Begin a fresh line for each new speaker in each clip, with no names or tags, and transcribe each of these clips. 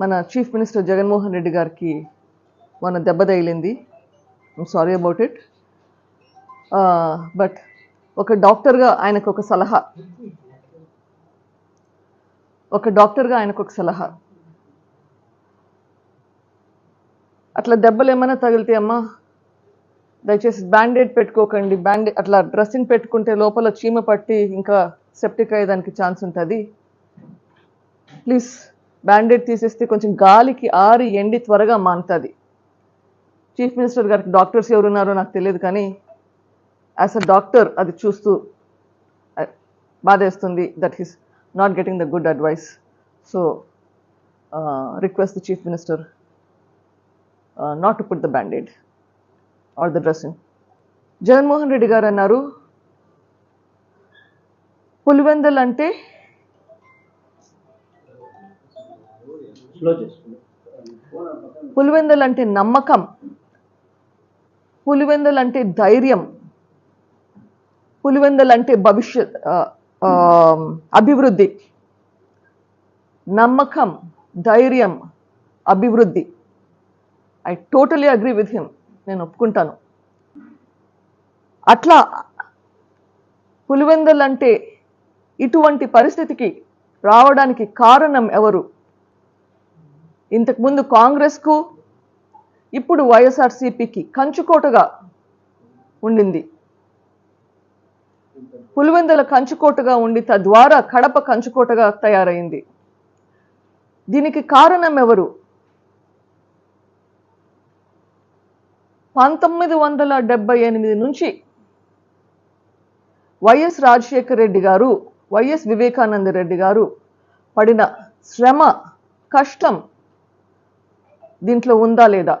మన chief minister Jaganmohan Reddy గారికి మన దెబ్బ తగిలింది. సారీ అబౌట్ ఇట్ బట్ ఒక డాక్టర్గా ఆయనకు ఒక సలహా. ఒక డాక్టర్గా ఆయనకు ఒక సలహా. అట్లా దెబ్బలు ఏమైనా తగిలితే అమ్మా దయచేసి బ్యాండేడ్ పెట్టుకోకండి. బ్యాండేడ్ అట్లా డ్రెస్సింగ్ పెట్టుకుంటే లోపల చీమ పట్టి ఇంకా సెప్టిక్ అయ్యేదానికి ఛాన్స్ ఉంటుంది. ప్లీజ్ బ్యాండేడ్ తీసేస్తే కొంచెం గాలికి ఆరి ఎండి త్వరగా మానుతుంది. చీఫ్ మినిస్టర్ గారికి డాక్టర్స్ ఎవరున్నారో నాకు తెలియదు కానీ యాజ్ అ డాక్టర్ అది చూస్తూ బాధేస్తుంది that he's not getting the good advice so request the chief minister not to put the bandaid or the dressing Jaganmohan Reddy గారు అన్నారు పులివెందల్ అంటే
స్లో
అంటే నమ్మకం. పులివెందల్ అంటే ధైర్యం పులివెందల్ అంటే భవిష్యత్ అభివృద్ధి. నమ్మకం ధైర్యం అభివృద్ధి. I totally agree with him. నేను ఒప్పుకుంటాను. అట్లా పులివెందల్ అంటే ఇటువంటి పరిస్థితికి రావడానికి కారణం ఎవరు? ఇంతకుముందు కాంగ్రెస్కు ఇప్పుడు వైఎస్ఆర్సీపీకి కంచుకోటగా ఉండింది. పులివెందుల కంచుకోటగా ఉండి తద్వారా కడప కంచుకోటగా తయారైంది. దీనికి కారణం ఎవరు పంతొమ్మిది వందల డెబ్బై ఎనిమిది నుంచి వైఎస్ రాజశేఖర రెడ్డి గారు వైఎస్ వివేకానంద రెడ్డి గారు పడిన శ్రమ కష్టం దీంట్లో ఉందా లేదా?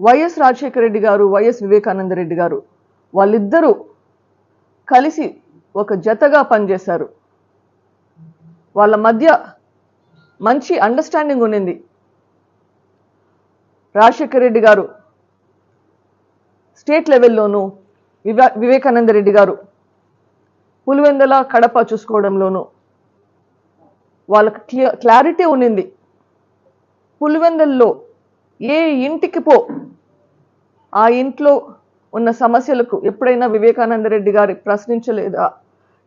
వైఎస్ రాజశేఖర రెడ్డి గారు వైఎస్ వివేకానంద రెడ్డి గారు వాళ్ళిద్దరూ కలిసి ఒక జతగా పనిచేశారు. వాళ్ళ మధ్య మంచి అండర్స్టాండింగ్ ఉండింది రాజశేఖర రెడ్డి గారు స్టేట్ లెవెల్లోనూ వివే వివేకానంద రెడ్డి గారు పులివెందల కడప చూసుకోవడంలోనూ వాళ్ళకి క్లియర్ క్లారిటీ ఉండింది పులివెందల్లో ఏ ఇంటికి పో. ఆ ఇంట్లో ఉన్న సమస్యలకు ఎప్పుడైనా వివేకానంద రెడ్డి గారి ప్రశ్నించలేదా?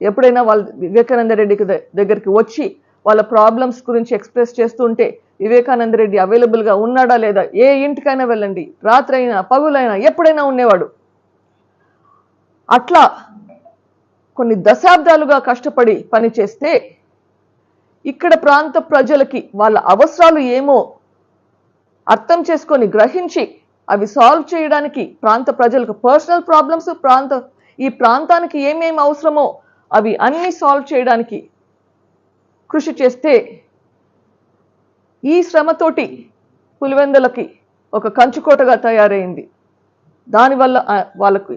ఎప్పుడైనా వాళ్ళ వివేకానంద రెడ్డికి దగ్గరికి వచ్చి వాళ్ళ ప్రాబ్లమ్స్ గురించి ఎక్స్ప్రెస్ చేస్తుంటే వివేకానంద రెడ్డి అవైలబుల్గా ఉన్నాడా లేదా? ఏ ఇంటికైనా వెళ్ళండి. రాత్రైనా పగులైనా ఎప్పుడైనా ఉండేవాడు. అట్లా కొన్ని దశాబ్దాలుగా కష్టపడి పనిచేస్తే ఇక్కడ ప్రాంత ప్రజలకి వాళ్ళ అవసరాలు ఏమో అర్థం చేసుకొని గ్రహించి అవి సాల్వ్ చేయడానికి ప్రాంత ప్రజలకు పర్సనల్ ప్రాబ్లమ్స్ ప్రాంత ఈ ప్రాంతానికి ఏమేమి అవసరమో అవి అన్ని సాల్వ్ చేయడానికి కృషి చేస్తే ఈ శ్రమతోటి పులివెందులకి ఒక కంచుకోటగా తయారైంది. దానివల్ల వాళ్ళకి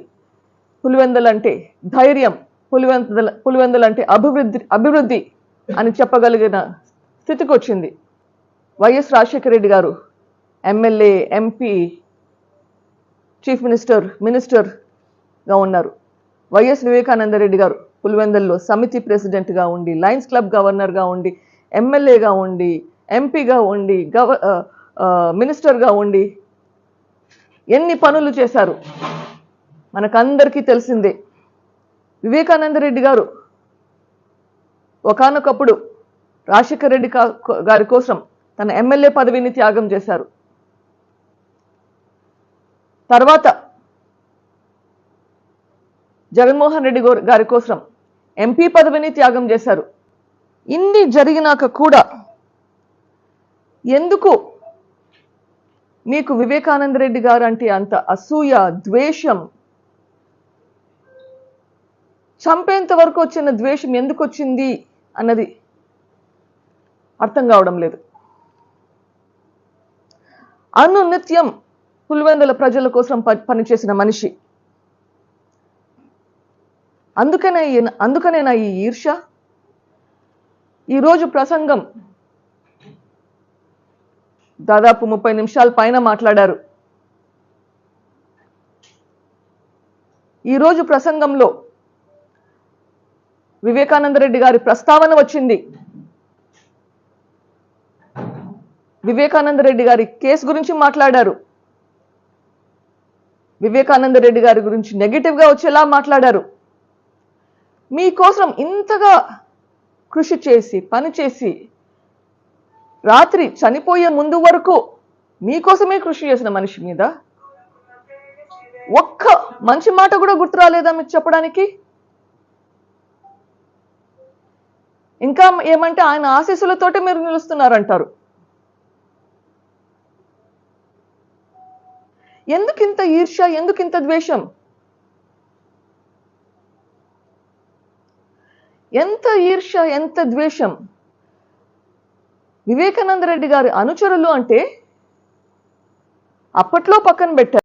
పులివెందులంటే ధైర్యం పులివెందుల పులివెందులంటే అభివృద్ధి అభివృద్ధి అని చెప్పగలిగిన స్థితికి వచ్చింది వైఎస్ రాజశేఖర రెడ్డి గారు ఎమ్మెల్యే ఎంపీ చీఫ్ మినిస్టర్ మినిస్టర్గా ఉన్నారు. వైఎస్ వివేకానంద రెడ్డి గారు పులివెందల్లో సమితి ప్రెసిడెంట్గా ఉండి లయన్స్ క్లబ్ గవర్నర్గా ఉండి ఎమ్మెల్యేగా ఉండి ఎంపీగా ఉండి గవ మినిస్టర్గా ఉండి ఎన్ని పనులు చేశారు? మనకందరికీ తెలిసిందే. వివేకానంద రెడ్డి గారు ఒకానొకప్పుడు రాజశేఖర రెడ్డి కా- గారి కోసం తన ఎమ్మెల్యే పదవిని త్యాగం చేశారు. తర్వాత జగన్మోహన్ రెడ్డి గో గారి కోసం ఎంపీ పదవిని త్యాగం చేశారు. ఇన్ని జరిగినాక కూడా ఎందుకు మీకు వివేకానంద రెడ్డి గారు అంటే అంత అసూయ ద్వేషం? చంపేంత వరకు వచ్చిన ద్వేషం ఎందుకు వచ్చింది అన్నది అర్థం కావడం లేదు. అనునిత్యం పులివెందుల ప్రజల కోసం ప- పనిచేసిన మనిషి. అందుకనే అందుకనే అందుకనేనా ఈ ఈర్ష? ఈరోజు ప్రసంగం. దాదాపు ముప్పై నిమిషాల పైన మాట్లాడారు. ఈరోజు ప్రసంగంలో వివేకానంద రెడ్డి గారి ప్రస్తావన వచ్చింది. వివేకానంద రెడ్డి గారి కేసు గురించి మాట్లాడారు. వివేకానంద రెడ్డి గారి గురించి నెగిటివ్గా వచ్చేలా మాట్లాడారు? మీకోసం ఇంతగా కృషి చేసి పని చేసి రాత్రి చనిపోయే ముందు వరకు మీకోసమే కృషి చేసిన మనిషి మీద ఒక్క మంచి మాట కూడా గుర్తు రాలేదా మీకు చెప్పడానికి? ఇంకా ఏమంటే ఆయన ఆశీస్సులతోటే మీరు నిలుస్తున్నారంటారు. ఎందుకింత ఈర్ష్య? ఎందుకింత ద్వేషం? ఎంత ఈర్ష్య ఎంత ద్వేషం? వివేకానంద రెడ్డి గారి అనుచరులు అంటే అప్పట్లో పక్కన పెట్టారు.